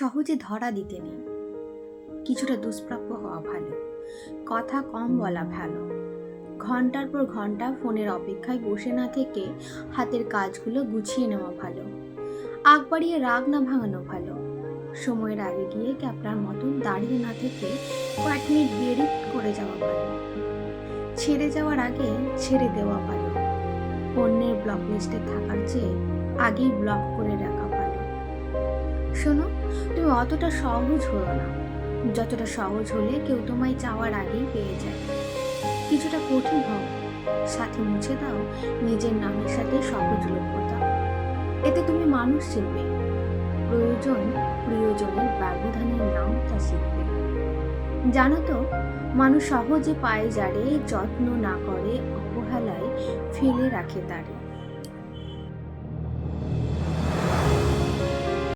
সহজে ধরা দিতে নেই। কিছুটা দুষ্প্রাপ্য হওয়া ভালো। কথা কম বলা ভালো। ঘণ্টার পর ঘণ্টা ফোনের অপেক্ষায় বসে না থেকে হাতের কাজগুলো গুছিয়ে নেওয়া ভালো। আগ বাড়িয়ে রাগ না ভাঙানো ভালো। সময়ের আগে গিয়ে ক্যাপলার মতন দাঁড়িয়ে না থেকে কয়েক মিনিট দেরি করে যাওয়া ভালো। ছেড়ে যাওয়ার আগে ছেড়ে দেওয়া ভালো। অন্যের ব্লক লিস্টে থাকার চেয়ে আগেই ব্লক করে রাখা শোনো, তুমি অতটা সহজ হলো না। যতটা সহজ হলে কেউ তোমায় চাওয়ার আগেই পেয়ে যায়। কিছুটা কঠিন হোক সাথে মুছে দাও, নিজের নামের সাথে সহজ লভ্যতা এতে তুমি মানুষ শিখবে। প্রয়োজন, প্রিয়জনের ব্যবধানের নামটা শিখবে। জানো তো, মানুষ সহজে পায়ে যারে যত্ন না করে, অবহেলায় ফেলে রাখে তারে।